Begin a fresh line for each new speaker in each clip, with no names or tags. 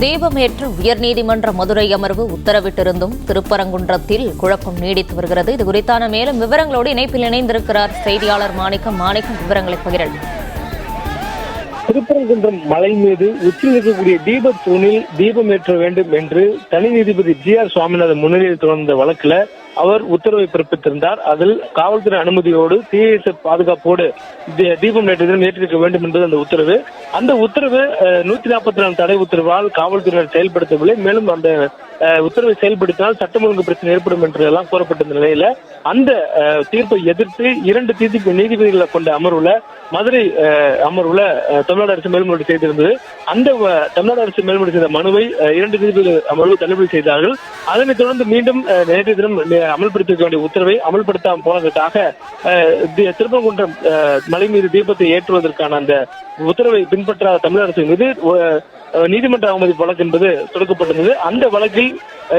தீபமேற்று உயர்நீதிமன்ற மதுரை அமர்வு உத்தரவிட்டிருந்தும் திருப்பரங்குன்றத்தில் குழப்பம் நீடித்து வருகிறது. இது குறித்தான மேலும் விவரங்களோடு இணைப்பில் இணைந்திருக்கிறார் செய்தியாளர் மாணிக்கம். மாணிக்கம் விவரங்களை பகிரல்
திருப்பரங்குன்றம் மலை மீது உச்சியில் இருக்கக்கூடிய தீப தூணில் தீபம் ஏற்ற வேண்டும் என்று தனி நீதிபதி ஜி ஆர் சுவாமிநாதன் முன்னிலையில் தொடர்ந்த வழக்குல அவர் உத்தரவை பிறப்பித்திருந்தார். அதில் காவல்துறை அனுமதியோடு சிஐஎஸ்எஃப் பாதுகாப்போடு தி- தீபம் நேற்று ஏற்றிருக்க வேண்டும் என்பது அந்த உத்தரவு. அந்த உத்தரவு நூத்தி நாற்பத்தி நாலு தடை உத்தரவால் காவல்துறையினர் செயல்படுத்தவில்லை. மேலும் அந்த உத்தரவை செயல்படுத்தினால் சட்டம் ஒழுங்கு பிரச்சனை ஏற்படும் என்று எல்லாம் கூறப்பட்டிருந்த நிலையில அந்த அஹ், தீர்ப்பை எதிர்த்து இரண்டு தீர்ப்பு நீதிபதிகளை கொண்ட அமர்வுல மதுரை அஹ், அமர்வுல தமிழ்நாடு அரசு மேல்முறை செய்திருந்தது. அந்த தமிழ்நாடு அரசு மேல்முறை செய்த மனுவை இரண்டு நீதிபதிகள் அமர்வு தள்ளுபடி செய்தார்கள். அதனைத் தொடர்ந்து மீண்டும் நேற்றைய தினம் நே- அமல்படுத்த வேண்டிய உத்தரவை அமல்படுத்தாமல் போனதற்காக அஹ், அஹ், மலை மீது தீபத்தை ஏற்றுவதற்கான அந்த உத்தரவை பின்பற்றாத தமிழக அரசு மீது நீதிமன்ற அவமதி வழக்கு என்பது தொடக்கப்பட்டிருந்தது. அந்த வழக்கில்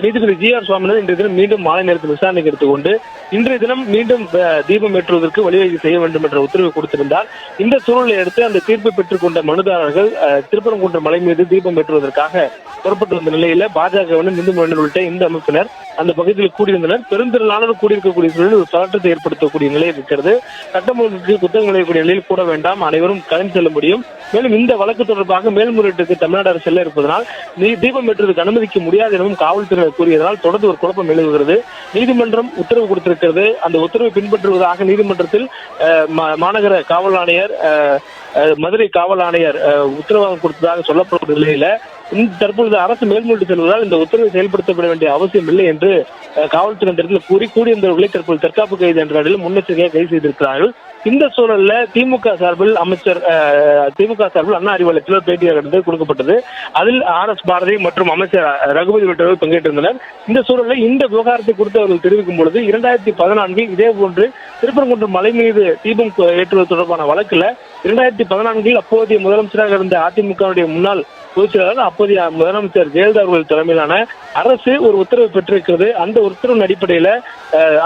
நீதிபதி ஜி ஆர் சுவாமிநாதன் இன்றைய தினம் மீண்டும் மாலை நேரத்தில் விசாரணைக்கு எடுத்துக்கொண்டு இன்றைய தினம் மீண்டும் தீபம் ஏற்றுவதற்கு வழிவகை செய்ய வேண்டும் என்ற உத்தரவு கொடுத்திருந்தார். இந்த சூழலை அடுத்து அந்த தீர்ப்பை பெற்றுக்கொண்ட மனுதாரர்கள் திருப்பரங்குன்ற மலை மீது தீபம் ஏற்றுவதற்காக புறப்பட்டு வந்த நிலையில பாஜகவினர் இந்து முன்னணி உள்ளிட்ட இந்த அமைப்பினர் அந்த பகுதியில் கூடியிருந்தனர். பெருந்திரளானவர் கூடியிருக்கக்கூடிய சூழலில் ஒரு பதற்றத்தை ஏற்படுத்தக்கூடிய நிலை இருக்கிறது சட்டமன்றத்திற்கு புத்தகம் விளையக்கூடிய நிலையில் கூட வேண்டாம். அனைவரும் கலந்து செல்ல முடியும். மேலும் இந்த வழக்கு தொடர்பாக மேல்முறையீட்டுக்கு தமிழ்நாடு அரசு செல்ல இருப்பதனால் நீ தீபம் ஏற்றுவதற்கு அனுமதிக்க முடியாது எனவும் காவல்துறையினர் கூறியதனால் தொடர்ந்து ஒரு குழப்பம் நிலவுகிறது நீதிமன்றம் உத்தரவு கொடுத்திருக்கிறது. அந்த உத்தரவை பின்பற்றுவதாக நீதிமன்றத்தில் மாநகர காவல் ஆணையர் அஹ், அஹ், மதுரை காவல் ஆணையர் அஹ், உத்தரவாதம் கொடுத்ததாக சொல்லப்படும் நிலையில தற்பொழுது அரசு மேல்முறையீட்டு செல்வதால் இந்த உத்தரவை செயல்படுத்தப்பட வேண்டிய அவசியம் இல்லை என்று காவல்துறை கூறி கூடியிருந்தவர்களை தற்போது தற்காப்பு கைது என்ற அடியில் முன்னெச்சரிக்கையாக கைது செய்திருக்கிறார்கள். இந்த சூழல்ல திமுக சார்பில் அமைச்சர் திமுக சார்பில் அண்ணா அறிவாலயத்தில் பேட்டி நடந்து கொடுக்கப்பட்டது. அதில் ஆர் எஸ் பாரதி மற்றும் அமைச்சர் ரகுபதி உள்ளிட்டவர்கள் பங்கேற்றிருந்தனர். இந்த சூழலில் இந்த விவகாரத்தை குறித்து அவர்கள் தெரிவிக்கும் பொழுது இரண்டாயிரத்தி பதினான்கில் இதே போன்று திருப்பரங்குன்றம் மலை மீது தீபம் ஏற்றுவது தொடர்பான வழக்குல இரண்டாயிரத்தி பதினான்கில் அப்போதைய முதலமைச்சராக இருந்த அதிமுகவுடைய முன்னாள் பொதுச் செயலாளர் அப்போதைய முதலமைச்சர் ஜெயலலிதா அவர்கள் தலைமையிலான அரசு ஒரு உத்தரவு பெற்றிருக்கிறது. அந்த உத்தரவின் அடிப்படையில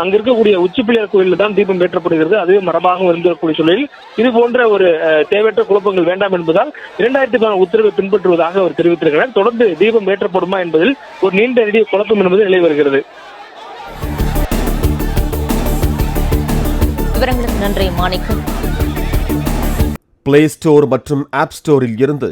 அங்க இருக்கக்கூடிய உச்சிப்பிள்ளையார் கோயிலில் தான் தீபம் ஏற்றப்படுகிறது. அதுவே மரபாக இருந்திருக்கக்கூடிய சூழலில் இது போன்ற ஒரு தேவையற்ற குழப்பங்கள் வேண்டாம் என்பதால் இரண்டாயிரத்தி பதினாறு உத்தரவை பின்பற்றுவதாக அவர் தெரிவித்திருக்கிறார். தொடர்ந்து தீபம் ஏற்றப்படுமா என்பதில் ஒரு நீண்ட நெடிய குழப்பம் என்பது நிலை வருகிறது.
விவரங்களுக்கு நன்றி மாணிக்கம்.
பிளே ஸ்டோர் மற்றும் ஆப் ஸ்டோரில் இருந்து